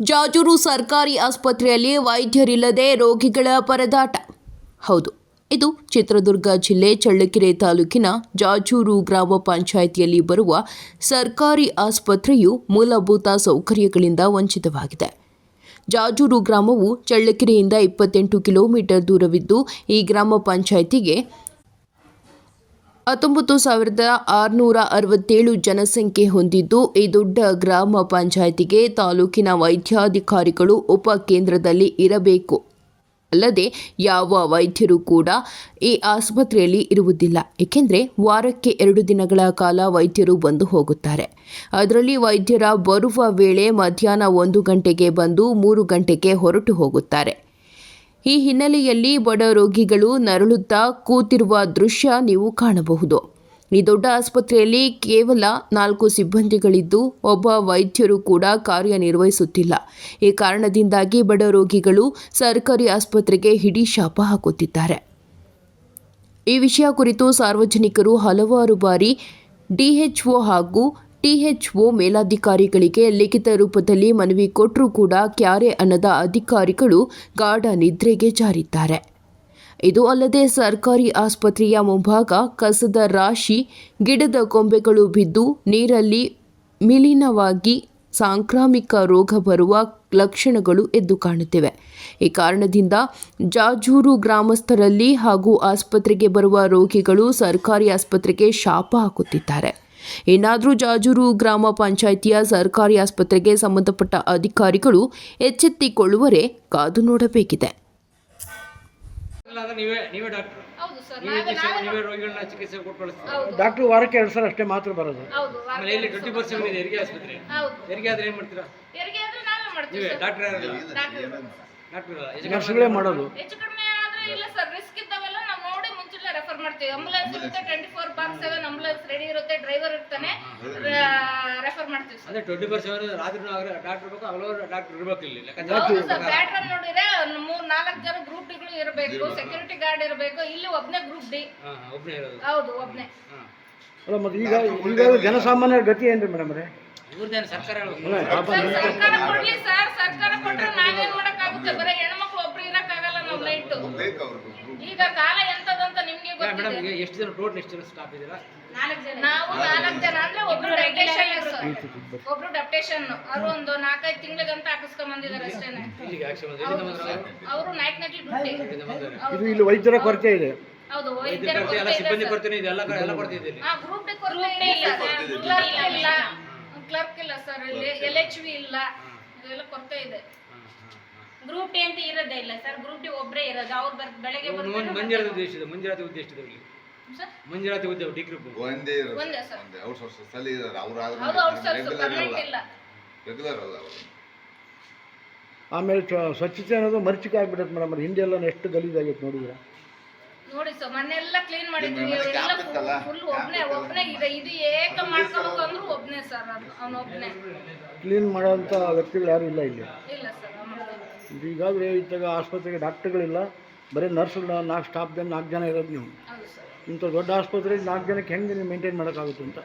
ಜಾಜೂರು ಸರ್ಕಾರಿ ಆಸ್ಪತ್ರೆಯಲ್ಲಿ ವೈದ್ಯರಿಲ್ಲದೆ ರೋಗಿಗಳ ಪರದಾಟ. ಹೌದು, ಇದು ಚಿತ್ರದುರ್ಗ ಜಿಲ್ಲೆ ಚಳ್ಳಕೆರೆ ತಾಲೂಕಿನ ಜಾಜೂರು ಗ್ರಾಮ ಪಂಚಾಯಿತಿಯಲ್ಲಿ ಬರುವ ಸರ್ಕಾರಿ ಆಸ್ಪತ್ರೆಯು ಮೂಲಭೂತ ಸೌಕರ್ಯಗಳಿಂದ ವಂಚಿತವಾಗಿದೆ. ಜಾಜೂರು ಗ್ರಾಮವು ಚಳ್ಳಕೆರೆಯಿಂದ ಇಪ್ಪತ್ತೆಂಟು ಕಿಲೋಮೀಟರ್ ದೂರವಿದ್ದು ಈ ಗ್ರಾಮ ಪಂಚಾಯಿತಿಗೆ ಹತ್ತೊಂಬತ್ತು ಸಾವಿರದ ಆರುನೂರ ಅರವತ್ತೇಳು ಜನಸಂಖ್ಯೆ ಹೊಂದಿದ್ದು, ಈ ದೊಡ್ಡ ಗ್ರಾಮ ಪಂಚಾಯಿತಿಗೆ ತಾಲೂಕಿನ ವೈದ್ಯಾಧಿಕಾರಿಗಳು ಉಪಕೇಂದ್ರದಲ್ಲಿ ಇರಬೇಕು. ಅಲ್ಲದೆ, ಯಾವ ವೈದ್ಯರು ಕೂಡ ಈ ಆಸ್ಪತ್ರೆಯಲ್ಲಿ ಇರುವುದಿಲ್ಲ. ಏಕೆಂದರೆ, ವಾರಕ್ಕೆ ಎರಡು ದಿನಗಳ ಕಾಲ ವೈದ್ಯರು ಬಂದು ಹೋಗುತ್ತಾರೆ. ಅದರಲ್ಲಿ ವೈದ್ಯರ ಬರುವ ವೇಳೆ ಮಧ್ಯಾಹ್ನ ಒಂದು ಗಂಟೆಗೆ ಬಂದು ಮೂರು ಗಂಟೆಗೆ ಹೊರಟು ಹೋಗುತ್ತಾರೆ. ಈ ಹಿನ್ನೆಲೆಯಲ್ಲಿ ಬಡ ರೋಗಿಗಳು ನರಳುತ್ತಾ ಕೂತಿರುವ ದೃಶ್ಯ ನೀವು ಕಾಣಬಹುದು. ಈ ದೊಡ್ಡ ಆಸ್ಪತ್ರೆಯಲ್ಲಿ ಕೇವಲ ನಾಲ್ಕು ಸಿಬ್ಬಂದಿಗಳಿದ್ದು ಒಬ್ಬ ವೈದ್ಯರು ಕೂಡ ಕಾರ್ಯನಿರ್ವಹಿಸುತ್ತಿಲ್ಲ. ಈ ಕಾರಣದಿಂದಾಗಿ ಬಡ ರೋಗಿಗಳು ಸರ್ಕಾರಿ ಆಸ್ಪತ್ರೆಗೆ ಹಿಡಿ ಶಾಪ ಹಾಕುತ್ತಿದ್ದಾರೆ. ಈ ವಿಷಯ ಕುರಿತು ಸಾರ್ವಜನಿಕರು ಹಲವಾರು ಬಾರಿ ಡಿಎಚ್ಒ ಹಾಗೂ ಟಿಎಚ್ಒ ಮೇಲಾಧಿಕಾರಿಗಳಿಗೆ ಲಿಖಿತ ರೂಪದಲ್ಲಿ ಮನವಿ ಕೊಟ್ಟರೂ ಕೂಡ ಕ್ಯಾರೆ ಅನ್ನದ ಅಧಿಕಾರಿಗಳು ಗಾಢ ನಿದ್ರೆಗೆ ಜಾರಿದ್ದಾರೆ. ಇದು ಅಲ್ಲದೆ ಸರ್ಕಾರಿ ಆಸ್ಪತ್ರೆಯ ಮುಂಭಾಗ ಕಸದ ರಾಶಿ, ಗಿಡದ ಕೊಂಬೆಗಳು ಬಿದ್ದು ನೀರಲ್ಲಿ ವಿಲೀನವಾಗಿ ಸಾಂಕ್ರಾಮಿಕ ರೋಗ ಬರುವ ಲಕ್ಷಣಗಳು ಎದ್ದು ಕಾಣುತ್ತಿವೆ. ಈ ಕಾರಣದಿಂದ ಜಾಜೂರು ಗ್ರಾಮಸ್ಥರಲ್ಲಿ ಹಾಗೂ ಆಸ್ಪತ್ರೆಗೆ ಬರುವ ರೋಗಿಗಳು ಸರ್ಕಾರಿ ಆಸ್ಪತ್ರೆಗೆ ಶಾಪ ಹಾಕುತ್ತಿದ್ದಾರೆ. ಇನ್ನಾದರೂ ಜಾಜೂರು ಗ್ರಾಮ ಪಂಚಾಯಿತಿಯ ಸರ್ಕಾರಿ ಆಸ್ಪತ್ರೆಗೆ ಸಂಬಂಧಪಟ್ಟ ಅಧಿಕಾರಿಗಳು ಎಚ್ಚೆತ್ತಿಕೊಳ್ಳುವರೆ ಕಾದು ನೋಡಬೇಕಿದೆ. ನೀವೇ ನೀವೇ ಡಾಕ್ಟರ್. ವಾರಕ್ಕೆ ಎರಡು ಸಲ ಅಷ್ಟೇ ಮಾತ್ರ ಬರೋದು. ಡಾಕ್ಟರ್ ಮಾಡೋದು ಹೆಚ್ಚು ಕಡಿಮೆ ಆದ್ರೆ ಇಲ್ಲ ಸರ್ ರಿಸ್ಕ್ ಇದ್ದಾವೆಲ್ಲ ನಾವು ನೋಡಿ ಮುಂಚೆಲ್ಲ ರೆಫರ್ ಮಾಡ್ತೀವಿ. ಆಂಬುಲೆನ್ಸ್ ಇರುತ್ತೆ twenty four bar seven ambulance ready ಇರುತ್ತೆ ಡ್ರೈವರ್ ಇರ್ತಾನೆ. ರೆಫರ್ ಮಾಡ್ತೀವಿ ಸರ್ ಅಂದ್ರೆ ಟ್ವೆಂಟಿ ಫೋರ್ ಸೆವೆನ್ ರಾತ್ರಿ ಡಾಕ್ಟರ್ ಬೇಕು ಹಲವಾರು ಡಾಕ್ಟರ್ ಇರ್ಬೇಕು ಇಲ್ಲಿ. ಹೌದು ಸರ್ ಪ್ಯಾಟ್ರನ್ ನೋಡಿದ್ರೆ ಒಂದ್ ಮೂರ್ ನಾಲ್ಕು ಜನ ಗ್ರೂಪ್ ಡಿಗಳು ಇರಬೇಕು. ಸೆಕ್ಯೂರಿಟಿ ಗಾರ್ಡ್ ಇರಬೇಕು. ಇಲ್ಲಿ ಒಬ್ನೇ ಗ್ರೂಪ್ ಡಿ ಹಾ ಒಬ್ಬನೇ ಇರೋದು. ಹೌದು ಒಬ್ನೇ. ಹಾ. ಅಲ್ಲ ಮತ್ತೆ ಈಗ ಈಗ ಜನಸಾಮಾನ್ಯರ ಗತಿ ಏನ್ರಿ ಮೇಡಮ್ ರೇ ಇವ್ರದ್ದೇನು ಸರ್ಕಾರ ಹೇಳ್ಬೇಕು. ಸರ್ ಸರ್ಕಾರ ಕೊಡ್ಲಿ ಸರ್ ಸರ್ಕಾರ ಕೊಟ್ರೆ ನಾವೇನ್ ಮಾಡಕ್ಕಾಗುತ್ತೆ? ಬರೀ ಹೆಣ್ಮಕ್ಳು ಒಬ್ರು ಇರಕ್ಕಾಗಲ್ಲ ನಾವು ಲೈಟ್ ಈಗ ಕಾಲ ಮೇಡಮ್ ಈಗ ಎಷ್ಟು ಜನ ಟೋಟಲ್ ಎಷ್ಟು ಜನ ಸ್ಟಾಫ್ ಇದ್ದೀರಾ? ನಾವು ನಾಲ್ಕು ಜನ. ಅಂದ್ರೆ ಒಬ್ರು ಡೆಪ್ಟೇಷನ್ ಒಬ್ರು ಡೆಪ್ಟೇಷನ್ ಅವರು ಒಂದು ನಾಲ್ಕೈದು ತಿಂಗಳಿಗಂತ ಹಾಕಿಸ್ಕೊಂಡ್ ಬಂದಿದ್ದಾರೆ ಅಷ್ಟೇನೆ. ಇಲ್ಲಿಗೆ ಆಕ್ಷನ್ ಎಲ್ಲಿಂದ ಅವರು? ನಾಯಕ್ ನಟ್ಲಿ ಇದು ಇಲ್ಲಿ ವೈದ್ಯರ ಕೊರತೆ ಇದೆ. ಹೌದು ವೈದ್ಯರ ಕೊರತೆ ಇದೆ ಎಲ್ಲ ಗ್ರೂಪ್ ಡಿ ಕೊರತೆ ಇಲ್ಲ. ಕ್ಲರ್ಕ್ ಇಲ್ಲ ಕ್ಲರ್ಕ್ ಇಲ್ಲ. ಸರ್ ಇಲ್ಲಿ ಎಲ್ ಎಚ್ ವಿ ಇಲ್ಲ. ಇದೆಲ್ಲ ಕೊರತೆ ಇದೆ. ಗ್ರೂಪ್ ಡಿ ಅಂತ ಇರೋದೇ ಇಲ್ಲ ಸರ್ ಗ್ರೂಪ್ ಡಿ ಒಬ್ಬರೇ ಇರೋದು. ಅವ್ರು ಬರ್ ಬೆಳಗ್ಗೆ ಬರ್ತಾರೆ ಒಂದು ಉದ್ದೇಶ ಇದೆ ಮಂಜುನಾಥಿ ಉದ್ದೇಶ ಇದೆ ಇಲ್ಲಿ ಸರ್ ಮಂಜುನಾಥಿ ಉದ್ಯೋಗ ಡಿ ಗ್ರೂಪ್ ಒಂದೇ ಇರೋದು. ಒಂದೇ ಸರ್. ಒಂದೇ ಔಟ್ಸೋರ್ಸ್ ಅಲ್ಲಿ ಇದ್ದಾರೆ. ಅವ್ರು ಹೌದು ಪರ್ಮನೆಂಟ್ ಇಲ್ಲ. ರೆಗ್ಯುಲರ್ ಅಲ್ಲ ಅವರು. ಆಮೇಲೆ ಸ್ವ- ಸ್ವಚ್ಛತೆ ಅನ್ನೋದು ಮರ್ಚಿಕೆ ಆಗ್ಬಿಡುತ್ತೆ ಮೇಡಮ್ ಹಿಂದೆ ಎಲ್ಲ ಎಷ್ಟು ಗಲೀಜಾಗೈತೆ ನೋಡಿದ್ರೆ? ನೋಡಿ ಸರ್ ಮನೆಲ್ಲ ಕ್ಲೀನ್ ಮಾಡಿದ್ರು ನಿಮ್ಮ ಮನೆ ಎಲ್ಲ ಕ್ಯಾಂಪ್ ಇತ್ತಲ್ಲ? ಫುಲ್ ಒಬ್ನೇ ಒಬ್ನೇ ಇದೆ. ಇದು ಏಕ ಮಾಡ್ಕೋಬೇಕು ಅಂದ್ರೂ ಒಬ್ನೇ ಸರ್ ಅವ್ನು ಒಬ್ನೇ. ಕ್ಲೀನ್ ಮಾಡೋವಂಥ ವ್ಯಕ್ತಿಗಳು ಯಾರು ಇಲ್ಲ ಇಲ್ಲಿ? ಇಲ್ಲ ಸರ್ ಈಗಾಗಲೇ ಇದ್ದಾಗ ಆಸ್ಪತ್ರೆಗೆ ಡಾಕ್ಟ್ರುಗಳಿಲ್ಲ. ಬರೀ ನರ್ಸ್ಗಳು ನಾಲ್ಕು ಸ್ಟಾಫ್ ಜನ ನಾಲ್ಕು ಜನ ಇರೋದು ನೀವು ಇಂಥ ದೊಡ್ಡ ಆಸ್ಪತ್ರೆಗೆ ನಾಲ್ಕು ಜನಕ್ಕೆ ಹೆಂಗೆ ನೀವು ಮೇಂಟೈನ್ ಮಾಡೋಕ್ಕಾಗುತ್ತೆ ಅಂತ.